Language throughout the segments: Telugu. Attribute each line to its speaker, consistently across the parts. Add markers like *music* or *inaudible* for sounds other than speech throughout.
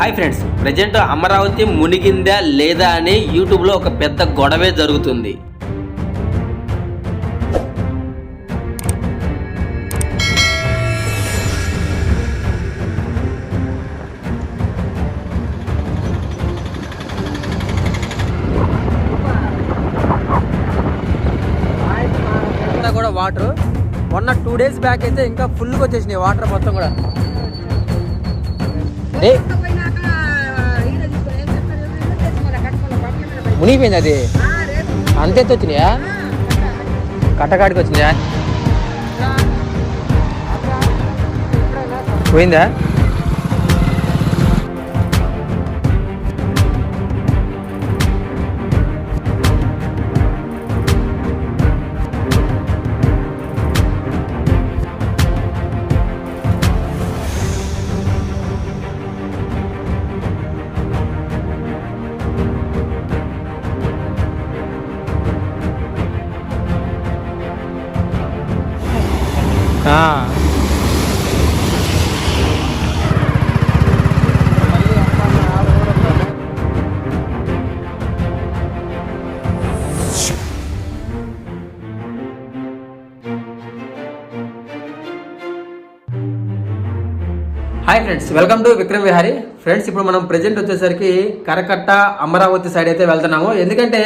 Speaker 1: హాయ్ ఫ్రెండ్స్ ప్రజెంట్ అమరావతి మునిగిందా లేదా అని యూట్యూబ్లో ఒక పెద్ద గొడవే జరుగుతుంది.
Speaker 2: కూడా వాటర్. మొన్న టూ డేస్ బ్యాక్ అయితే ఇంకా ఫుల్గా వచ్చేసినాయి వాటర్ మొత్తం కూడా. మునిగిపోయింది అది. అంతే వచ్చినాయా? కట్టకాడికి వచ్చినాయా? పోయిందా? Hi friends welcome to Vikram Vihari friends ఇప్పుడు మనం ప్రెజెంట్ వచ్చేసరికి కరకట్ట అమరావతి సైడ్ అయితే వెళ్తున్నాము. ఎందుకంటే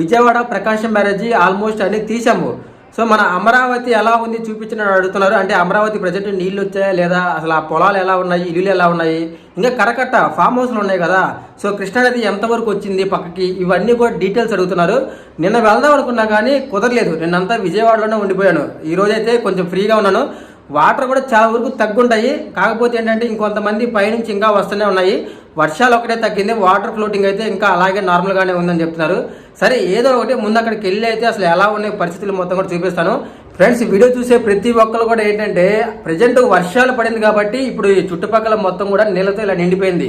Speaker 2: విజయవాడ ప్రకాశం బ్యారేజీ ఆల్మోస్ట్ అన్ని తీసాము సో మన అమరావతి ఎలా ఉంది చూపించిన అడుగుతున్నారు. అంటే అమరావతి ప్రజెంట్ నీళ్ళు వచ్చాయా లేదా? అసలు ఆ పొలాలు ఎలా ఉన్నాయి? ఇల్లులు ఎలా ఉన్నాయి? ఇంకా కరకట్ట ఫామ్ హౌస్లు ఉన్నాయి కదా. సో కృష్ణానది ఎంతవరకు వచ్చింది పక్కకి? ఇవన్నీ కూడా డీటెయిల్స్ అడుగుతున్నారు. నిన్న వెళ్దాం అనుకున్నా కానీ కుదరలేదు. నిన్నంతా విజయవాడలోనే ఉండిపోయాను. ఈ రోజైతే కొంచెం ఫ్రీగా ఉన్నాను. వాటర్ కూడా చాలా వరకు తగ్గుంటాయి. కాకపోతే ఏంటంటే ఇంకొంతమంది పైనుంచి ఇంకా వస్తూనే ఉన్నాయి. వర్షాలు ఒకటే తగ్గింది. వాటర్ ఫ్లోటింగ్ అయితే ఇంకా అలాగే నార్మల్గానే ఉందని చెప్తున్నారు. సరే ఏదో ఒకటి ముందు అక్కడికి వెళ్ళి అయితే అసలు ఎలా ఉన్నాయి పరిస్థితులు మొత్తం కూడా చూపిస్తాను. ఫ్రెండ్స్ వీడియో చూసే ప్రతి ఒక్కరు కూడా ఏంటంటే ప్రజెంట్ వర్షాలు పడింది కాబట్టి ఇప్పుడు ఈ చుట్టుపక్కల మొత్తం కూడా నీళ్ళతో ఇలా నిండిపోయింది.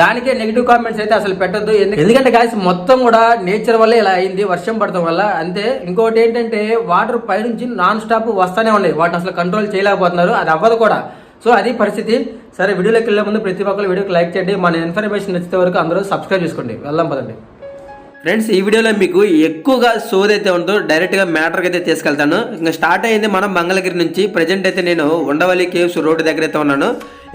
Speaker 2: దానికే నెగిటివ్ కామెంట్స్ అయితే అసలు పెట్టద్దు. ఎందుకంటే గాయస్ మొత్తం కూడా నేచర్ వల్ల ఇలా అయింది వర్షం పడటం వల్ల. అంతే ఇంకోటి ఏంటంటే వాటర్ పైనుంచి నాన్ స్టాప్ వస్తూనే ఉన్నాయి. వాటిని అసలు కంట్రోల్ చేయలేకపోతున్నారు. అది అవ్వదు కూడా. సో అది పరిస్థితి. సరే వీడియోలోకి వెళ్ళే ముందు ప్రతి ఒక్కరు వీడియోకి లైక్ చేయండి. మన ఇన్ఫర్మేషన్ నచ్చితే వరకు అందరూ సబ్స్క్రైబ్ చేసుకోండి. వెళ్దాం పదండి.
Speaker 1: ఫ్రెండ్స్ ఈ వీడియోలో మీకు ఎక్కువగా సోది అయితే ఉందో డైరెక్ట్గా మ్యాటర్కి అయితే తీసుకెళ్తాను. ఇంకా స్టార్ట్ అయింది మనం మంగళగిరి నుంచి. ప్రజెంట్ అయితే నేను ఉండవల్లి కేవ్స్ రోడ్డు దగ్గర అయితే ఉన్నాను.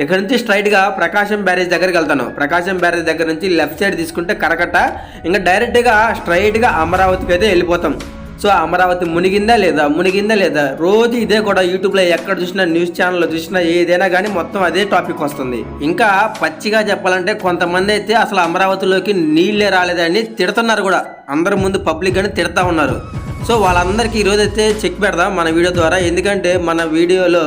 Speaker 1: ఇక్కడ నుంచి స్ట్రైట్గా ప్రకాశం బ్యారేజ్ దగ్గరికి వెళ్తాను. ప్రకాశం బ్యారేజ్ దగ్గర నుంచి లెఫ్ట్ సైడ్ తీసుకుంటే కరకట్ట. ఇంకా డైరెక్ట్గా స్ట్రైట్గా అమరావతికి అయితే వెళ్ళిపోతాం. సో అమరావతి మునిగిందా లేదా? మునిగిందా లేదా? రోజు ఇదే కూడా యూట్యూబ్లో ఎక్కడ చూసినా న్యూస్ ఛానల్లో చూసినా ఏదైనా కానీ మొత్తం అదే టాపిక్ వస్తుంది. ఇంకా పచ్చిగా చెప్పాలంటే కొంతమంది అయితే అసలు అమరావతిలోకి నీళ్ళే రాలేదని తిడుతున్నారు కూడా. అందరి ముందు పబ్లిక్ అని తిడతా ఉన్నారు. సో వాళ్ళందరికీ ఈరోజు అయితే చెక్ పెడదాం మన వీడియో ద్వారా. ఎందుకంటే మన వీడియోలో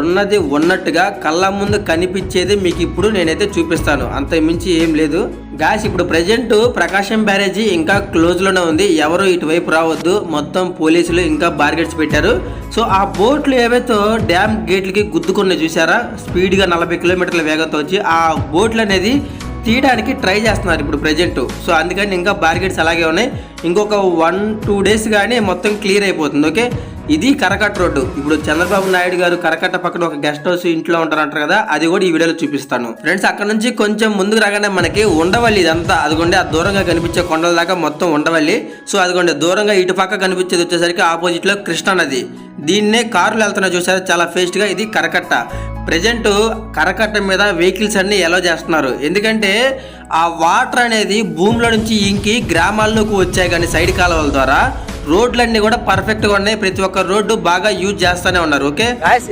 Speaker 1: ఉన్నది ఉన్నట్టుగా కళ్ళ ముందు కనిపించేది మీకు ఇప్పుడు నేనైతే చూపిస్తాను. అంత మించి ఏం లేదు. గాస్ ఇప్పుడు ప్రజెంట్ ప్రకాశం బ్యారేజీ ఇంకా క్లోజ్లోనే ఉంది. ఎవరు ఇటువైపు రావద్దు. మొత్తం పోలీసులు ఇంకా బార్గెట్స్ పెట్టారు. సో ఆ బోట్లు ఏవైతే డ్యామ్ గేట్లకి గుద్దుకున్నాయి చూసారా స్పీడ్గా నలభై కిలోమీటర్ల వేగంతో వచ్చి ఆ బోట్లు అనేది తీయడానికి ట్రై చేస్తున్నారు ఇప్పుడు ప్రజెంట్ సో అందుకని ఇంకా బార్గెట్స్ అలాగే ఉన్నాయి. ఇంకొక వన్ టూ డేస్ కానీ మొత్తం క్లియర్ అయిపోతుంది. ఓకే ఇది కరకట్ట రోడ్డు. ఇప్పుడు చంద్రబాబు నాయుడు గారు కరకట్ట పక్కన ఒక గెస్ట్ హౌస్ ఇంట్లో ఉంటారంటారు కదా అది కూడా ఈ వీడియోలో చూపిస్తాను. ఫ్రెండ్స్ అక్కడ నుంచి కొంచెం ముందుకు రాగానే మనకి ఉండవల్లి ఇదంతా. అదిగోండి ఆ దూరంగా కనిపించే కొండల దాకా మొత్తం ఉండవల్లి. సో అదిగోండి దూరంగా ఇటు పక్క కనిపించేది వచ్చేసరికి ఆపోజిట్లో కృష్ణా నది. దీన్నే కార్లు వెళ్తున్నా చూసారు చాలా ఫేస్ట్గా ఇది కరకట్ట. ప్రజెంట్ కరకట్ట మీద వెహికల్స్ అన్ని ఎలా చేస్తున్నారు. ఎందుకంటే ఆ వాటర్ అనేది భూమిలో నుంచి ఇంకి గ్రామాల్లోకి వచ్చాయి కానీ సైడ్ కాలువల ద్వారా. రోడ్లన్నీ కూడా పర్ఫెక్ట్గా ఉన్నాయి. ప్రతి ఒక్క రోడ్డు బాగా యూజ్ చేస్తూనే ఉన్నారు ఓకే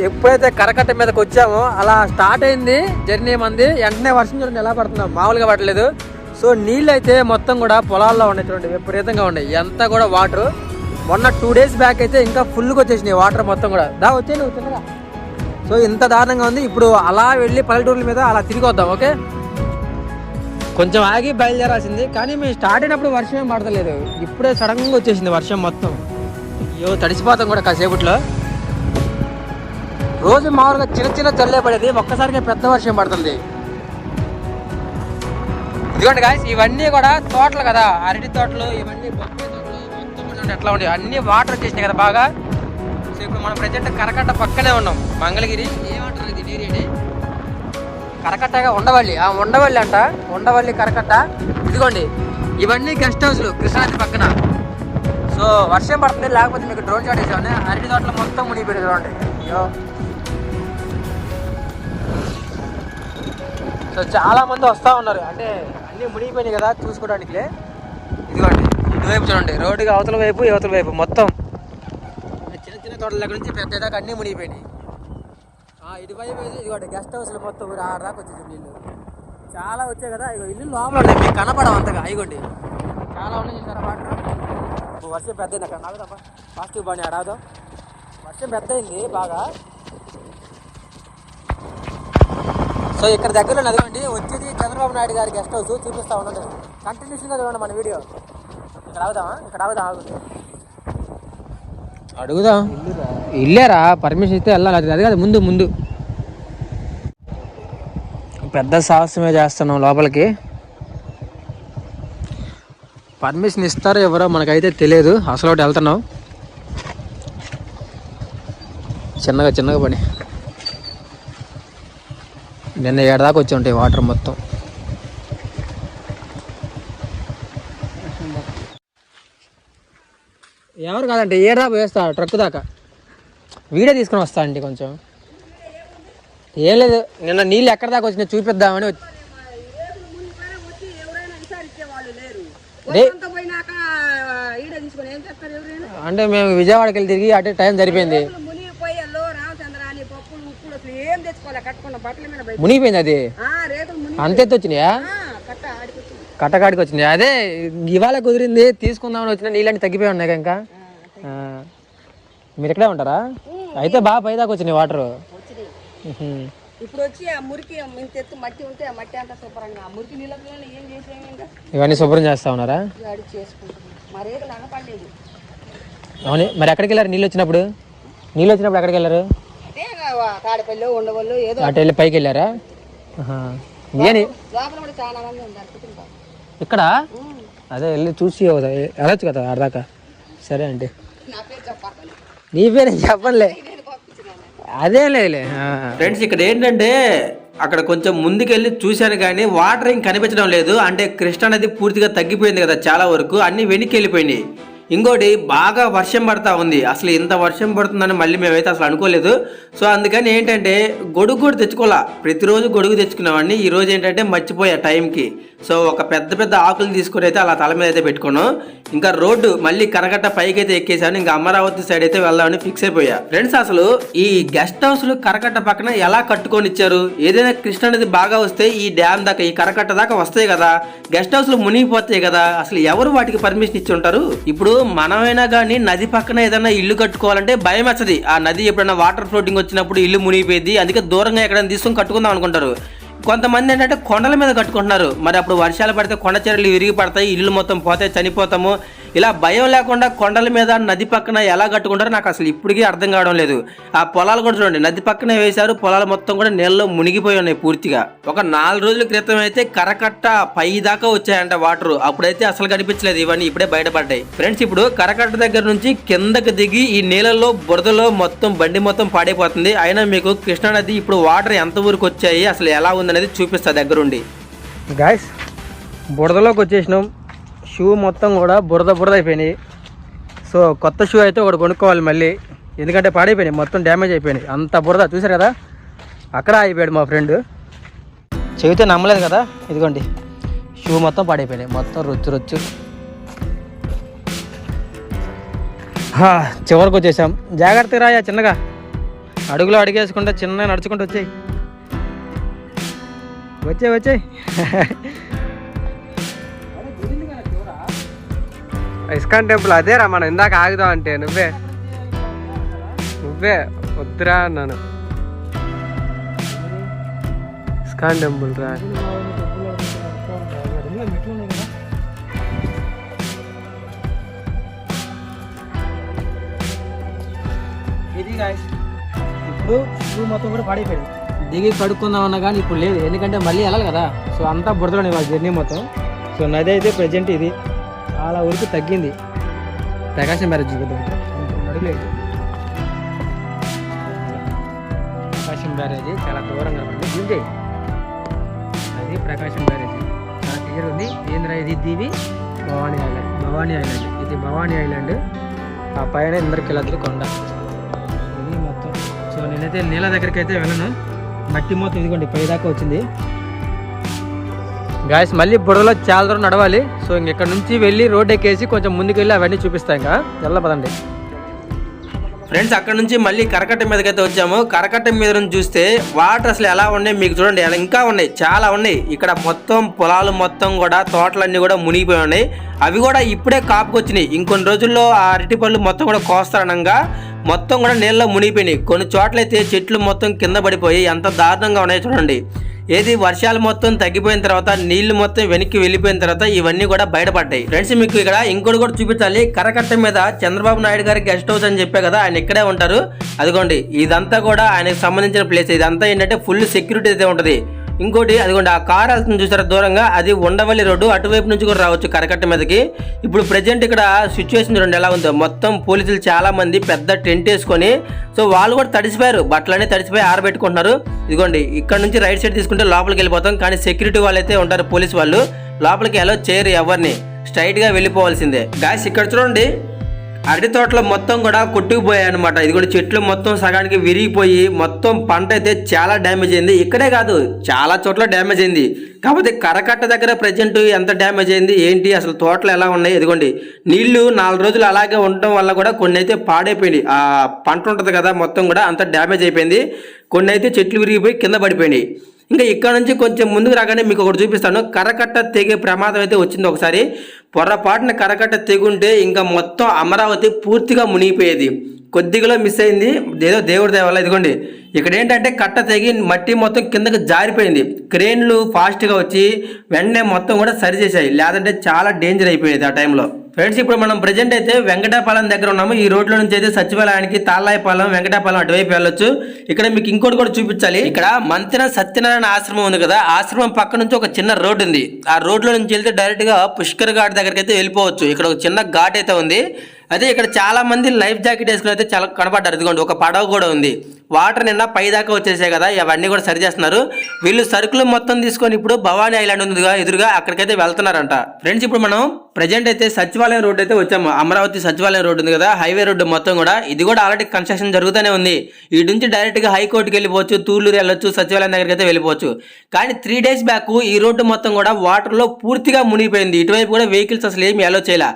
Speaker 2: ఎప్పుడైతే కరకట్ట మీదకి వచ్చామో అలా స్టార్ట్ అయింది జర్నీ మంది. వెంటనే వర్షం చూడండి ఎలా పడుతున్నాం మామూలుగా పడలేదు. సో నీళ్ళు అయితే మొత్తం కూడా పొలాల్లో ఉన్నాయి చూడండి విపరీతంగా ఉన్నాయి. ఎంత కూడా వాటర్ మొన్న టూ డేస్ బ్యాక్ అయితే ఇంకా ఫుల్గా వచ్చేసినాయి వాటర్ మొత్తం కూడా. దా వచ్చే నువ్వు సో ఇంత దారుణంగా ఉంది. ఇప్పుడు అలా వెళ్ళి పల్లెటూర్ల మీద అలా తిరిగి వద్దాం ఓకే కొంచెం ఆగి బయలుదేరాల్సింది. కానీ మేము స్టార్ట్ అయినప్పుడు వర్షం ఏం పడతలేదు. ఇప్పుడే సడన్గా వచ్చేసింది వర్షం మొత్తం. అయ్యో తడిసిపోతాం కూడా కాసేపట్లో. రోజు మామూలుగా చిన్న చిన్న చల్లే పడేది ఒక్కసారిగా పెద్ద వర్షం పడుతుంది. ఇదిగోండి గాయస్ ఇవన్నీ కూడా తోటలు కదా. అరటి తోటలు ఇవన్నీ బొప్పాయి తోటలు మొత్తం చూడండి ఎట్లా ఉండే. అన్ని వాటర్ వచ్చేసినాయి కదా బాగా. సో ఇప్పుడు మనం ప్రజెంట్ కరకట్ట పక్కనే ఉన్నాం. మంగళగిరి. ఏమంటారు ఇది? ఏరియా కరకట్టగా ఉండవల్లి. ఆ ఉండవల్లి అంట ఉండవల్లి కరకట్ట. ఇదిగోండి ఇవన్నీ గెస్ట్ హౌస్లు కృష్ణానది పక్కన. సో వర్షం పడుతుంది లేకపోతే మీకు డ్రోన్ షాట్ వేసామని. అరటి తోటలో మొత్తం మునిగిపోయింది చూడండి. అయ్యో. సో చాలామంది వస్తూ ఉన్నారు. అంటే అన్నీ మునిగిపోయినాయి కదా చూసుకోవడానికి. ఇదిగోండి ఇటువైపు చూడండి. రోడ్డుకి అవతల వైపు యువతల వైపు మొత్తం. చిన్న చిన్న తోటల దగ్గర నుంచి పెద్ద దాకా అన్నీ మునిగిపోయినాయి. ఇటువైపు అయితే ఇదిగోండి గెస్ట్ హౌస్లు మొత్తం ఊరు ఆడ దాకా వచ్చేసి నీళ్ళు చాలా వచ్చాయి కదా ఇగో ఇల్లు లోపల ఉన్నాయి మీకు కనపడవు అంతగా. ఇగోండి చాలా ఉన్నాయి చూసారా వాటర్? వర్షం పెద్ద అక్కడ. పాజిటివ్ బాగా ఆడాదో వర్షం పెద్ద అయింది బాగా. సో ఇక్కడ దగ్గరలో అదిగోండి వచ్చేది చంద్రబాబు నాయుడు గారి గెస్ట్ హౌస్ చూపిస్తా ఉండండి కంటిన్యూషన్గా చూడండి మన వీడియో. ఇక్కడ ఆగుదామా? ఇక్కడ అవుదాం ఆగుతుంది అడుగుదాం? ఇల్లేరా? పర్మిషన్ ఇస్తే వెళ్ళాలి. అది అది కాదు ముందు ముందు. పెద్ద సాహసమే చేస్తున్నాం లోపలికి. పర్మిషన్ ఇస్తారో ఎవరో మనకైతే తెలియదు. అసలు ఒకటి వెళ్తున్నాం. చిన్నగా చిన్నగా పని. నిన్న ఏడదాకా వచ్చి ఉంటాయి వాటర్ మొత్తం. ఎవరు కాదంటే ఏడా వేస్తా ట్రక్ దాకా. వీడియో తీసుకొని వస్తా అండి కొంచెం. ఏం లేదు నిన్న నీళ్ళు ఎక్కడ దాకా వచ్చినాయి చూపిద్దామని అంటే మేము విజయవాడకి వెళ్ళి తిరిగి అటే టైం సరిపోయింది. మునిగిపోయింది అది. అంతెత్తు వచ్చినాయా? కట్టకాడికి వచ్చినాయి అదే ఇవాళ కుదిరింది తీసుకుందామని వచ్చిన నీళ్ళని తగ్గిపోయి ఉన్నాయి ఇంకా. మీరు ఇక్కడే ఉంటారా? అయితే బాగా పైదాకా వచ్చినాయి వాటర్
Speaker 3: వచ్చినాయి. ఇప్పుడు వచ్చి ఆ మురికి ఇంత ఎత్తు మట్టి ఉంటే ఆ మట్టి అంతా శుభ్రంగా ఆ మురికి నీళ్ళలో ఏం చేసేమి ఇంకా?
Speaker 2: ఇవన్నీ శుభ్రం చేస్తా ఉన్నారా?
Speaker 3: అడిగి చేసుకుంటున్నాం.
Speaker 2: అవును మరి ఎక్కడికి వెళ్ళారు? నీళ్ళు వచ్చినప్పుడు? నీళ్ళు వచ్చినప్పుడు ఎక్కడికి వెళ్ళారు?
Speaker 3: అదే తాడిపల్లి ఉండవల్లు ఏదో
Speaker 2: అటు వెళ్ళి పైకి వెళ్ళారా?
Speaker 3: లోపల కూడా చాలా మంది ఉన్నారు.
Speaker 2: ఇక్కడ? అదే వెళ్ళి చూసి వెళ్ళొచ్చు కదా ఆడదాకా సరే అండి
Speaker 3: నా పేరు చెప్పాలి.
Speaker 2: నీ పేరు చెప్పలే అదే లేదులే.
Speaker 1: ఫ్రెండ్స్ ఇక్కడ ఏంటంటే అక్కడ కొంచెం ముందుకెళ్ళి చూశాను కానీ వాటర్ ఏం కనిపించడం లేదు. అంటే కృష్ణా నది పూర్తిగా తగ్గిపోయింది కదా చాలా వరకు. అన్ని వెనక్కి వెళ్ళిపోయినాయి ఇంకోటి బాగా వర్షం పడతా ఉంది. అసలు ఇంత వర్షం పడుతుందని మళ్ళీ మేమైతే అసలు అనుకోలేదు. సో అందుకని ఏంటంటే గొడుగు కూడా తెచ్చుకోవాలా? ప్రతిరోజు గొడుగు తెచ్చుకునేవాడిని ఈ రోజు ఏంటంటే మర్చిపోయా టైంకి. సో ఒక పెద్ద పెద్ద ఆకులు తీసుకొని అయితే అలా తల మీద అయితే పెట్టుకున్నాం ఇంకా రోడ్డు మళ్ళీ కరకట్ట పైకి అయితే ఎక్కేసాను ఇంకా అమరావతి సైడ్ అయితే వెళ్దామని ఫిక్స్ అయిపోయా. ఫ్రెండ్స్ అసలు ఈ గెస్ట్ హౌస్లు కరకట్ట పక్కన ఎలా కట్టుకొని ఇచ్చారు? ఏదైనా కృష్ణ నది బాగా వస్తే ఈ డ్యామ్ దాకా ఈ కరకట్ట దాకా వస్తాయి కదా. గెస్ట్ హౌస్లు మునిగిపోతాయి కదా. అసలు ఎవరు వాటికి పర్మిషన్ ఇచ్చి ఉంటారు? ఇప్పుడు మనమైనా కానీ నది పక్కన ఏదైనా ఇల్లు కట్టుకోవాలంటే భయం వచ్చది ఆ నది ఎప్పుడైనా వాటర్ ఫ్లోటింగ్ వచ్చినప్పుడు ఇల్లు మునిగిపోయింది అందుకే దూరంగా ఎక్కడైనా తీసుకొని కట్టుకుందాం అనుకుంటారు. కొంతమంది ఏంటంటే కొండల మీద కట్టుకుంటున్నారు. మరి అప్పుడు వర్షాలు పడితే కొండ చర్యలు విరిగి పడతాయి ఇల్లు మొత్తం పోతే చనిపోతాము. ఇలా భయం లేకుండా కొండల మీద నది పక్కన ఎలా కట్టుకుంటారో నాకు అసలు ఇప్పటికీ అర్థం కావడం లేదు. ఆ పొలాలు కూడా చూడండి నది పక్కనే వేశారు పొలాలు మొత్తం కూడా నీళ్ళలో మునిగిపోయి ఉన్నాయి పూర్తిగా. ఒక నాలుగు రోజుల క్రితం అయితే కరకట్ట పై దాకా వచ్చాయంట వాటర్ అప్పుడైతే అసలు కనిపించలేదు ఇవన్నీ ఇప్పుడే బయటపడ్డాయి. ఫ్రెండ్స్ ఇప్పుడు కరకట్ట దగ్గర నుంచి కిందకి దిగి ఈ నీళ్ళలో బురదలో మొత్తం బండి మొత్తం పాడైపోతుంది. అయినా మీకు కృష్ణానది ఇప్పుడు వాటర్ ఎంత ఊరికి వచ్చాయి అసలు ఎలా ఉందనేది చూపిస్తా దగ్గరుండి.
Speaker 2: గాయస్ బురదలోకి వచ్చేసినాం. షూ మొత్తం కూడా బురద బురద అయిపోయినాయి. సో కొత్త షూ అయితే ఒకటి కొనుక్కోవాలి మళ్ళీ. ఎందుకంటే పాడైపోయినాయి మొత్తం డ్యామేజ్ అయిపోయినాయి. అంత బురద చూసారు కదా? అక్కడ అయిపోయాడు మా ఫ్రెండ్. చెబితే నమ్మలేదు కదా? ఇదిగోండి. షూ మొత్తం పాడైపోయినాయి. మొత్తం రొచ్చు రొచ్చు చివరికి వచ్చేసాం. జాగ్రత్తగా రాయా చిన్నగా. అడుగులో అడిగేసుకుంటే చిన్నగా నడుచుకుంటూ వచ్చాయి. వచ్చాయి వచ్చాయి. *laughs*
Speaker 4: ఇస్కాన్ టెంపుల్ అదేరా మనం ఇందాక ఆగుదాం అంటే. నువ్వే. నువ్వే. వద్దురా అన్నాను. ఇస్కాన్ టెంపుల్ రా.
Speaker 2: ఇది ఇప్పుడు షూ మొత్తం కూడా పడిపోయింది. దిగి కడుక్కుందాం అన్నా కానీ ఇప్పుడు లేదు. ఎందుకంటే మళ్ళీ వెళ్ళాలి కదా. సో అంతా బురదలో జర్నీ మొత్తం. సో నది అయితే ప్రజెంట్ ఇది. చాలా వరకు తగ్గింది. ప్రకాశం బ్యారేజ్ చూపిద్దాం ప్రకాశం బ్యారేజ్ చాలా దూరంగా ఉంది. జూమ్ చేయి ప్రకాశం బ్యారేజ్. చాలా క్లియర్ ఉంది ఏంద్రా ఇది దీవి. భవానీ ఐలాండ్. భవానీ ఐలాండ్. ఇది భవానీ ఐలాండ్. ఆ పైన ఇంద్రకిలాద్రి కొండ. ఇది మొత్తం. సో నేనైతే నీళ్ళ దగ్గరికి అయితే వెళ్ళను. మట్టి మొత్తం ఇదిగోండి పై దాకా వచ్చింది. గాయస్ మళ్ళీ బురదలో చాలా దూరం నడవాలి. సో ఇంక ఇక్కడ నుంచి వెళ్ళి రోడ్ ఎక్కేసి కొంచెం ముందుకు వెళ్ళి అవన్నీ చూపిస్తాం ఇంకా. వెళ్ళపదండి
Speaker 1: ఫ్రెండ్స్ అక్కడ నుంచి మళ్ళీ కరకట్ట మీదకి అయితే వచ్చాము. కరకట్ట మీద నుంచి చూస్తే వాటర్ అసలు ఎలా ఉన్నాయి మీకు చూడండి. ఇంకా ఉన్నాయి. చాలా ఉన్నాయి. ఇక్కడ మొత్తం పొలాలు మొత్తం కూడా తోటలన్నీ కూడా మునిగిపోయి ఉన్నాయి. అవి కూడా ఇప్పుడే కాపుకొచ్చినాయి ఇంకొన్ని రోజుల్లో ఆ అరటి పళ్ళు మొత్తం కూడా కోస్తారనంగా మొత్తం కూడా నీళ్ళలో మునిగిపోయినాయి. కొన్ని చోట్లయితే చెట్లు మొత్తం కింద పడిపోయి ఎంత దారుణంగా ఉన్నాయో చూడండి. ఏది వర్షాలు మొత్తం తగ్గిపోయిన తర్వాత నీళ్ళు మొత్తం వెనక్కి వెళ్ళిపోయిన తర్వాత ఇవన్నీ కూడా బయటపడ్డాయి. ఫ్రెండ్స్ మీకు ఇక్కడ ఇంకోటి కూడా చూపించాలి. కరకట్ట మీద చంద్రబాబు నాయుడు గారి గెస్ట్ హౌస్ అని చెప్పే కదా ఆయన ఇక్కడే ఉంటారు. అదిగోండి ఇదంతా కూడా ఆయనకు సంబంధించిన ప్లేస్. ఇదంతా ఏంటంటే ఫుల్ సెక్యూరిటీ అయితే ఉంటుంది. ఇంకోటి అదిగోండి ఆ కార్ వెళ్తుంది చూసారా దూరంగా అది ఉండవల్లి రోడ్డు అటువైపు నుంచి కూడా రావచ్చు కరకట్ట మీదకి. ఇప్పుడు ప్రజెంట్ ఇక్కడ సిచ్యువేషన్ చూడండి ఎలా ఉందో. మొత్తం పోలీసులు చాలా మంది పెద్ద టెంట్ వేసుకొని సో వాళ్ళు కూడా తడిసిపోయారు. బట్టలన్నీ తడిసిపోయి ఆరబెట్టుకుంటున్నారు. ఇదిగోండి ఇక్కడ నుంచి రైట్ సైడ్ తీసుకుంటే లోపలికి వెళ్ళిపోతాం. కానీ సెక్యూరిటీ వాళ్ళు అయితే ఉంటారు పోలీస్ వాళ్ళు. లోపలికి ఎలా చేయరు ఎవరిని? స్ట్రైట్గా వెళ్ళిపోవాల్సిందే. గ్యాస్ ఇక్కడ చూడండి. అరటి తోటలో మొత్తం కూడా కొట్టుకుపోయాయి అనమాట ఇది కూడా చెట్లు మొత్తం సగానికి విరిగిపోయి మొత్తం పంట అయితే చాలా డ్యామేజ్ అయింది. ఇక్కడే కాదు చాలా చోట్ల డ్యామేజ్ అయింది. కాకపోతే కరకట్ట దగ్గర ప్రజెంట్ ఎంత డ్యామేజ్ అయింది ఏంటి అసలు తోటలు ఎలా ఉన్నాయి? ఇదిగోండి నీళ్ళు నాలుగు రోజులు అలాగే ఉండటం వల్ల కూడా కొన్ని అయితే పాడైపోయినాయి. ఆ పంట ఉంటుంది కదా మొత్తం కూడా అంత డ్యామేజ్ అయిపోయింది. కొన్ని అయితే చెట్లు విరిగిపోయి కింద పడిపోయినాయి. ఇంకా ఇక్కడ నుంచి కొంచెం ముందుకు రాగానే మీకు ఒకటి చూపిస్తాను. కరకట్ట తెగే ప్రమాదం అయితే వచ్చింది ఒకసారి. పొరపాటున కరకట్ట తెగుంటే ఇంకా మొత్తం అమరావతి పూర్తిగా మునిగిపోయేది. కొద్దిగా మిస్ అయింది. ఏదో దేవుడి దేవాల ఇదిగోండి. ఇక్కడ ఏంటంటే కట్ట తెగి మట్టి మొత్తం కిందకి జారిపోయింది. క్రేన్లు ఫాస్ట్గా వచ్చి వెంటనే మొత్తం కూడా సరిచేసాయి లేదంటే చాలా డేంజర్ అయిపోయేది ఆ టైంలో ఫ్రెండ్స్ ఇప్పుడు మనం ప్రజెంట్ అయితే వెంకటాపాలెం దగ్గర ఉన్నాము. ఈ రోడ్లో నుంచి అయితే సచివాలయానికి తాళ్ళాయపాలెం వెంకటాపాలెం అటువైపు వెళ్ళొచ్చు. ఇక్కడ మీకు ఇంకోటి కూడా చూపించాలి. ఇక్కడ మంతిన సత్యనారాయణ ఆశ్రమం ఉంది కదా. ఆశ్రమం పక్క నుంచి ఒక చిన్న రోడ్ ఉంది. ఆ రోడ్లో నుంచి వెళ్తే డైరెక్ట్గా పుష్కర్ ఘాట్ దగ్గరికి అయితే వెళ్ళిపోవచ్చు. ఇక్కడ ఒక చిన్న ఘాట్ అయితే ఉంది. అదే ఇక్కడ చాలా మంది లైఫ్ జాకెట్ వేసుకుని అయితే చాలా కనపడ్డారు. ఇదిగోండి ఒక పడవ కూడా ఉంది. వాటర్ నిన్న పై దాకా వచ్చేసాయి కదా అవన్నీ కూడా సరి చేస్తున్నారు. వీళ్ళు సరుకులు మొత్తం తీసుకొని ఇప్పుడు భవానీ ఐలాండ్ ఉందిగా ఎదురుగా అక్కడికైతే వెళ్తున్నారంట. ఫ్రెండ్స్ ఇప్పుడు మనం ప్రజెంట్ అయితే సచివాలయం రోడ్ అయితే వచ్చాము. అమరావతి సచివాలయం రోడ్ ఉంది కదా హైవే రోడ్డు మొత్తం కూడా. ఇది కూడా ఆల్రెడీ కన్స్ట్రక్షన్ జరుగుతూనే ఉంది. ఇటు నుంచి డైరెక్ట్గా హైకోర్టుకి వెళ్ళిపోవచ్చు తూర్లూరు వెళ్ళొచ్చు సచివాలయం దగ్గరికి అయితే వెళ్ళిపోవచ్చు. కానీ త్రీ డేస్ బ్యాక్ ఈ రోడ్డు మొత్తం కూడా వాటర్లో పూర్తిగా మునిగిపోయింది. ఇటువైపు కూడా వెహికల్స్ అసలు ఏమి అలో చేయాల.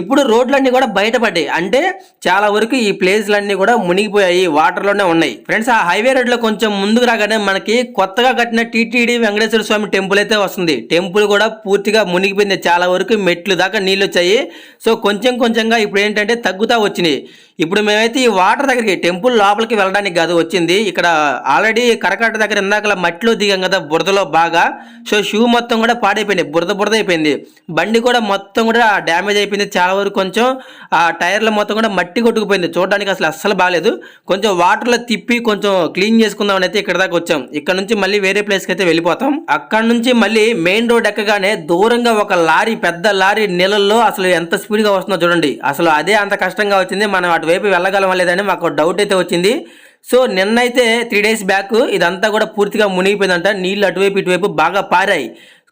Speaker 1: ఇప్పుడు రోడ్లన్నీ కూడా పడ్డాయి. అంటే చాలా వరకు ఈ ప్లేస్లన్నీ కూడా మునిగిపోయాయి వాటర్లోనే ఉన్నాయి. ఫ్రెండ్స్ ఆ హైవే రోడ్లో కొంచెం ముందుకు రాగానే మనకి కొత్తగా కట్టిన టీటీడీ వెంకటేశ్వర స్వామి టెంపుల్ అయితే వస్తుంది. టెంపుల్ కూడా పూర్తిగా మునిగిపోయింది. చాలా వరకు మెట్లు దాకా నీళ్ళు వచ్చాయి. సో కొంచెం కొంచెంగా ఇప్పుడు ఏంటంటే తగ్గుతా వచ్చినాయి. ఇప్పుడు మేమైతే ఈ వాటర్ దగ్గరికి టెంపుల్ లోపలికి వెళ్ళడానికి కాదు వచ్చింది. ఇక్కడ ఆల్రెడీ కరకట్ట దగ్గర ఇందాక మట్టిలో దిగాం కదా బురదలో బాగా. సో షూ మొత్తం కూడా పాడైపోయింది బురద బురద అయిపోయింది. బండి కూడా మొత్తం కూడా డ్యామేజ్ అయిపోయింది. చాలా వరకు కొంచెం ఆ టైర్లు మొత్తం కూడా మట్టి కొట్టుకుపోయింది. చూడడానికి అసలు అస్సలు బాగాలేదు కొంచెం వాటర్లో తిప్పి కొంచెం క్లీన్ చేసుకుందామని అయితే ఇక్కడ దాకా వచ్చాం. ఇక్కడ నుంచి మళ్ళీ వేరే ప్లేస్కి అయితే వెళ్ళిపోతాం. అక్కడ నుంచి మళ్ళీ మెయిన్ రోడ్ ఎక్కగానే దూరంగా ఒక లారీ పెద్ద లారీ నీళ్ళల్లో అసలు ఎంత స్పీడ్గా వస్తుందో చూడండి. అసలు అదే అంత కష్టంగా వచ్చింది. మనం అటువైపు వెళ్ళగలం లేదని మాకు డౌట్ అయితే వచ్చింది. సో నిన్నైతే త్రీ డేస్ బ్యాక్ ఇదంతా కూడా పూర్తిగా మునిగిపోయిందంట. నీళ్ళు అటువైపు ఇటువైపు బాగా పారాయి.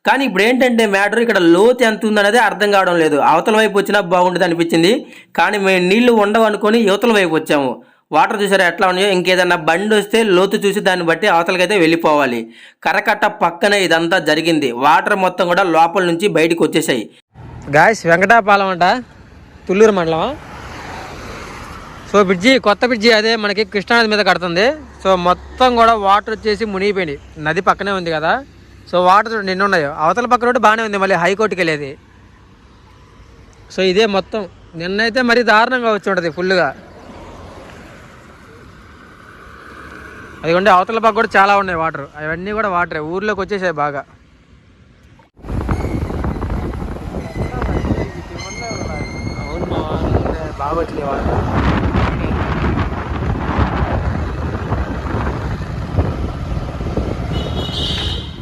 Speaker 1: కానీ ఇప్పుడు ఏంటంటే మ్యాటర్ ఇక్కడ లోతు ఎంత ఉందనేది అర్థం కావడం లేదు. అవతల వైపు వచ్చినా బాగుంటుంది అనిపించింది. కానీ మేము నీళ్ళు ఉండవు అనుకొని యువతల వైపు వచ్చాము. వాటర్ చూసారా ఎట్లా ఉన్నాయో? ఇంకేదన్నా బండి వస్తే లోతు చూసి దాన్ని బట్టి అవతలకైతే వెళ్ళిపోవాలి. కరకట్ట పక్కనే ఇదంతా జరిగింది. వాటర్ మొత్తం కూడా లోపల నుంచి బయటకు వచ్చేసాయి.
Speaker 2: గాయస్ వెంకటాపాలెం అంట. తుళ్ళూరు మండలం. సో బ్రిడ్జి కొత్త బ్రిడ్జి అదే మనకి కృష్ణానది మీద కడుతుంది. సో మొత్తం కూడా వాటర్ వచ్చేసి మునిగిపోయింది. నది పక్కనే ఉంది కదా. సో వాటర్ చూడండి ఎన్ని ఉన్నాయో. అవతల పక్క రోడ్డు బాగానే ఉంది మళ్ళీ హైకోర్టుకి వెళ్ళేది. సో ఇదే మొత్తం. నిన్నైతే మరీ దారుణంగా వచ్చి ఉంటుంది ఫుల్గా అదిగోండి అవతల పక్క కూడా చాలా ఉన్నాయి వాటర్. అవన్నీ కూడా వాటరే ఊర్లోకి వచ్చేసాయి బాగా. అవును బాగా వచ్చినాయి వాటర్.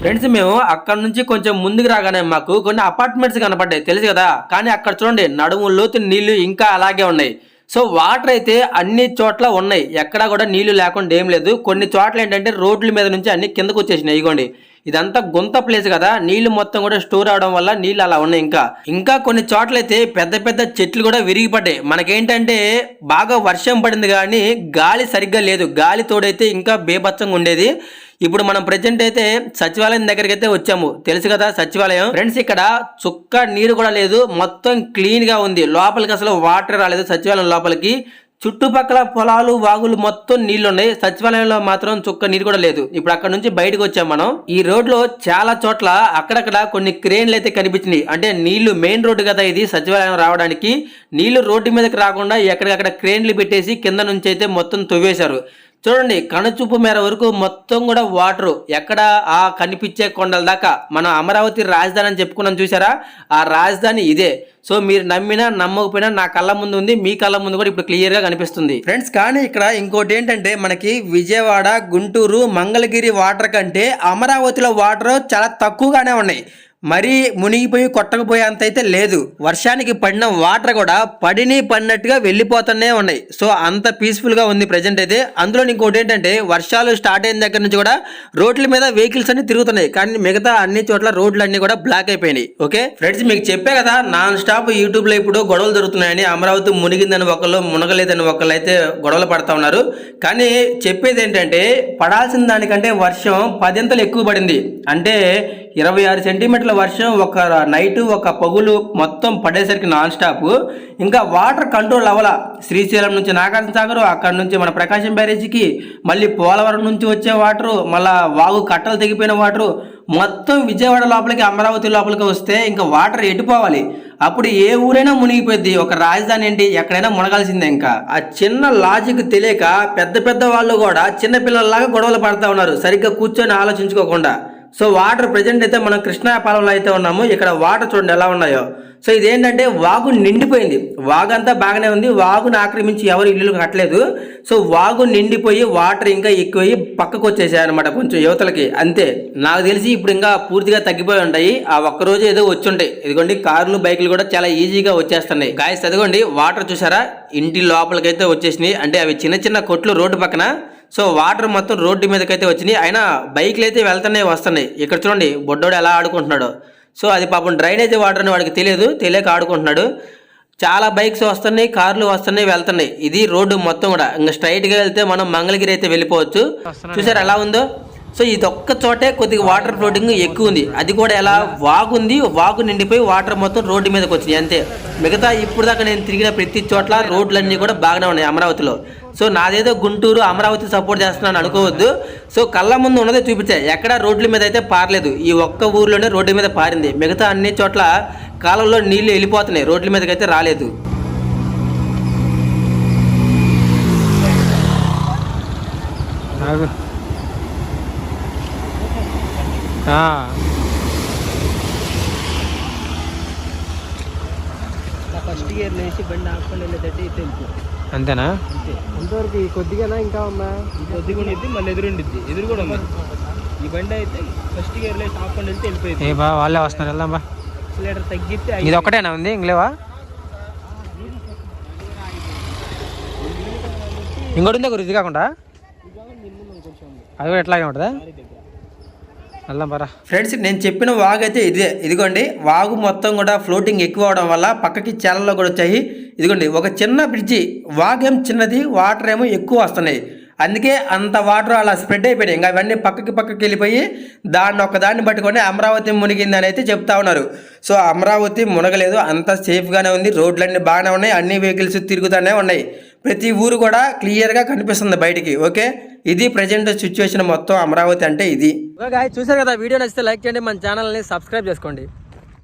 Speaker 1: ఫ్రెండ్స్ మేము అక్కడ నుంచి కొంచెం ముందుకు రాగానే మాకు కొన్ని అపార్ట్మెంట్స్ కనపడ్డాయి తెలుసు కదా? కానీ అక్కడ చూడండి నడుము లోతు నీళ్ళు ఇంకా అలాగే ఉన్నాయి. సో వాటర్ అయితే అన్ని చోట్ల ఉన్నాయి. ఎక్కడా కూడా నీళ్ళు లేకుండా ఏం లేదు. కొన్ని చోట్ల ఏంటంటే రోడ్ల మీద నుంచి అన్ని కిందకు వచ్చేసినాయి ఇగోండి. ఇదంతా గుంత ప్లేస్ కదా. నీళ్ళు మొత్తం కూడా స్టోర్ అవడం వల్ల నీళ్ళు అలా ఉన్నాయి ఇంకా. ఇంకా కొన్ని చోట్లయితే పెద్ద పెద్ద చెట్లు కూడా విరిగిపడ్డాయి. మనకేంటంటే బాగా వర్షం పడింది కానీ గాలి సరిగ్గా లేదు. గాలి తోడైతే ఇంకా బేభత్సంగా ఉండేది. ఇప్పుడు మనం ప్రజెంట్ అయితే సచివాలయం దగ్గరికి అయితే వచ్చాము. తెలుసు కదా సచివాలయం? ఫ్రెండ్స్ ఇక్కడ చుక్క నీరు కూడా లేదు. మొత్తం క్లీన్గా ఉంది. లోపలికి అసలు వాటర్ రాలేదు సచివాలయం లోపలికి. చుట్టుపక్కల పొలాలు వాగులు మొత్తం నీళ్ళున్నాయి సచివాలయంలో మాత్రం చుక్క నీరు కూడా లేదు. ఇప్పుడు అక్కడ నుంచి బయటకు వచ్చాం మనం. ఈ రోడ్లో చాలా చోట్ల అక్కడక్కడ కొన్ని క్రేన్లు అయితే కనిపించినాయి. అంటే నీళ్ళు మెయిన్ రోడ్డు కదా ఇది సచివాలయం రావడానికి. నీళ్ళు రోడ్డు మీదకి రాకుండా ఎక్కడికక్కడ క్రేన్లు పెట్టేసి కింద నుంచి అయితే మొత్తం తవ్వేశారు. చూడండి కనుచూపు మేర వరకు మొత్తం కూడా వాటర్. ఎక్కడ? ఆ కనిపించే కొండల దాకా. మనం అమరావతి రాజధాని అని చెప్పుకున్నాం చూసారా? ఆ రాజధాని ఇదే. సో మీరు నమ్మినా నమ్మకపోయినా నా కళ్ళ ముందు ఉంది మీ కళ్ళ ముందు కూడా ఇప్పుడు క్లియర్గా కనిపిస్తుంది. ఫ్రెండ్స్ కానీ ఇక్కడ ఇంకోటి ఏంటంటే మనకి విజయవాడ గుంటూరు మంగళగిరి వాటర్ కంటే అమరావతిలో వాటర్ చాలా తక్కువగానే ఉన్నాయి. మరీ మునిగిపోయి కొట్టకపోయేంత అయితే లేదు. వర్షానికి పడిన వాటర్ కూడా పడిని పడినట్టుగా వెళ్ళిపోతూనే ఉన్నాయి. సో అంత పీస్ఫుల్గా ఉంది ప్రజెంట్ అయితే. అందులో ఇంకోటి ఏంటంటే వర్షాలు స్టార్ట్ అయిన దగ్గర నుంచి కూడా రోడ్ల మీద వెహికల్స్ అన్ని తిరుగుతున్నాయి. కానీ మిగతా అన్ని చోట్ల రోడ్లు అన్ని కూడా బ్లాక్ అయిపోయినాయి. ఓకే? ఫ్రెండ్స్ మీకు చెప్పే కదా నాన్ స్టాప్ యూట్యూబ్లో ఇప్పుడు గొడవలు జరుగుతున్నాయని అమరావతి మునిగిందని ఒకళ్ళు మునగలేదని ఒకళ్ళు అయితే గొడవలు పడతా ఉన్నారు. కానీ చెప్పేది ఏంటంటే పడాల్సిన దానికంటే వర్షం పదింతలు ఎక్కువ పడింది. అంటే ఇరవై ఆరు సెంటీమీటర్ల వర్షం ఒక నైట్ ఒక పగులు మొత్తం పడేసరికి నాన్ స్టాప్ ఇంకా వాటర్ కంట్రోల్ అవ్వాల. శ్రీశైలం నుంచి నాగార్జున సాగర్ అక్కడ నుంచి మన ప్రకాశం బ్యారేజీకి మళ్ళీ పోలవరం నుంచి వచ్చే వాటరు మళ్ళా వాగు కట్టలు తెగిపోయిన వాటరు. మొత్తం విజయవాడ లోపలికి అమరావతి లోపలికి వస్తే ఇంకా వాటర్ ఎటుపోవాలి అప్పుడు ఏ ఊరైనా మునిగిపోద్ది ఒక రాజధాని ఏంటి? ఎక్కడైనా మునగాల్సిందే ఇంకా. ఆ చిన్న లాజిక్ తెలియక పెద్ద పెద్ద వాళ్ళు కూడా చిన్నపిల్లల్లాగా గొడవలు పడతా ఉన్నారు. సరిగ్గా కూర్చొని ఆలోచించుకోకుండా. సో వాటర్ ప్రజెంట్ అయితే మనం కృష్ణాపాలెంలో అయితే ఉన్నాము. ఇక్కడ వాటర్ చూడండి ఎలా ఉన్నాయో. సో ఇదేంటంటే వాగు నిండిపోయింది. వాగు అంతా బాగానే ఉంది. వాగును ఆక్రమించి ఎవరు ఇల్లు కట్టలేదు. సో వాగు నిండిపోయి వాటర్ ఇంకా ఎక్కువయ్యి పక్కకు వచ్చేసాయి అనమాట కొంచెం యువతలకి. అంతే. నాకు తెలిసి ఇప్పుడు ఇంకా పూర్తిగా తగ్గిపోయి ఉంటాయి. ఆ ఒక్కరోజు ఏదో వచ్చి ఉంటాయి ఇదిగోండి కార్లు బైకులు కూడా చాలా ఈజీగా వచ్చేస్తున్నాయి. గాయస్ అదిగోండి వాటర్ చూసారా? ఇంటి లోపలికైతే వచ్చేసినాయి. అంటే అవి చిన్న చిన్న కొట్లు రోడ్డు పక్కన. సో వాటర్ మొత్తం రోడ్డు మీదకైతే వచ్చినాయి. అయినా బైక్లు అయితే వెళ్తున్నాయి వస్తున్నాయి. ఇక్కడ చూడండి బొడ్డోడు ఎలా ఆడుకుంటున్నాడు. సో అది పాపం డ్రైనేజ్ వాటర్ అని వాడికి తెలియదు తెలియక ఆడుకుంటున్నాడు. చాలా బైక్స్ వస్తున్నాయి కార్లు వస్తున్నాయి వెళ్తున్నాయి. ఇది రోడ్డు మొత్తం కూడా. ఇంకా స్ట్రైట్గా వెళ్తే మనం మంగళగిరి అయితే వెళ్ళిపోవచ్చు. చూసారు ఎలా ఉందో? సో ఇది ఒక్క చోటే కొద్దిగా వాటర్ ఫ్లోటింగ్ ఎక్కువ ఉంది. అది కూడా ఎలా వాగు ఉంది వాగు నిండిపోయి వాటర్ మొత్తం రోడ్డు మీదకి వచ్చినాయి. అంతే. మిగతా ఇప్పుడు దాకా నేను తిరిగిన ప్రతి చోట్ల రోడ్లన్నీ కూడా బాగానే ఉన్నాయి అమరావతిలో. సో నాదేదో గుంటూరు అమరావతి సపోర్ట్ చేస్తున్నాను అనుకోవద్దు. సో కళ్ళ ముందు ఉన్నదే చూపించాయి ఎక్కడ రోడ్ల మీద అయితే పారలేదు. ఈ ఒక్క ఊర్లోనే రోడ్డు మీద పారింది. మిగతా అన్ని చోట్ల కాలంలో నీళ్ళు వెళ్ళిపోతున్నాయి. రోడ్ల మీదకి అయితే రాలేదు.
Speaker 2: ఫస్ట్ ఇయర్ లేచి బండి ఆపుకొని వెళ్ళేటట్టు
Speaker 4: అంతేనా?
Speaker 2: అంతే.
Speaker 4: అంతవరకు ఈ కొద్దిగానా ఇంకా ఉందా
Speaker 2: కొద్దిగా ఉండిద్ది మళ్ళీ ఎదురుండిద్ది ఎదురు కూడా ఉంది ఈ బండి అయితే ఫస్ట్ ఇయర్ లేచి ఆపుకొని వెళ్తే వెళ్ళిపోయింది.
Speaker 4: ఏ బా వాళ్ళే వస్తున్నారు వెళ్దాం బా.
Speaker 2: లీటర్ తగ్గితే
Speaker 4: ఇది ఒక్కటేనా ఉంది? ఇంకలేవా ఇంకోటి ఉందా గురు? ఇది కాకుండా? అది కూడా ఎట్లాగే ఉంటుందా?
Speaker 1: ఫ్రెండ్స్ నేను చెప్పిన వాగు అయితే ఇదే. ఇదిగోండి వాగు మొత్తం కూడా ఫ్లోటింగ్ ఎక్కువ అవడం వల్ల పక్కకి చాలలో కూడా వచ్చాయి. ఇదిగోండి ఒక చిన్న బ్రిడ్జి వాగ్యం చిన్నది వాటర్ ఏమో ఎక్కువ వస్తున్నాయి. అందుకే అంత వాటర్ అలా స్ప్రెడ్ అయిపోయినాయి. ఇంకా అవన్నీ పక్కకి పక్కకి వెళ్ళిపోయి దాన్ని ఒకదాన్ని పట్టుకొని అమరావతి మునిగిందని అయితే చెప్తా ఉన్నారు. సో అమరావతి మునగలేదు అంత సేఫ్గానే ఉంది. రోడ్లన్నీ బాగానే ఉన్నాయి. అన్ని వెహికల్స్ తిరుగుతూనే ఉన్నాయి. ప్రతి ఊరు కూడా క్లియర్గా కనిపిస్తుంది బయటికి ఓకే? ఇది ప్రజెంట్ సిచ్యువేషన్ మొత్తం అమరావతి అంటే ఇది.
Speaker 2: చూసారు కదా? వీడియో నచ్చితే లైక్ చేయండి. మన ఛానల్ని సబ్స్క్రైబ్ చేసుకోండి.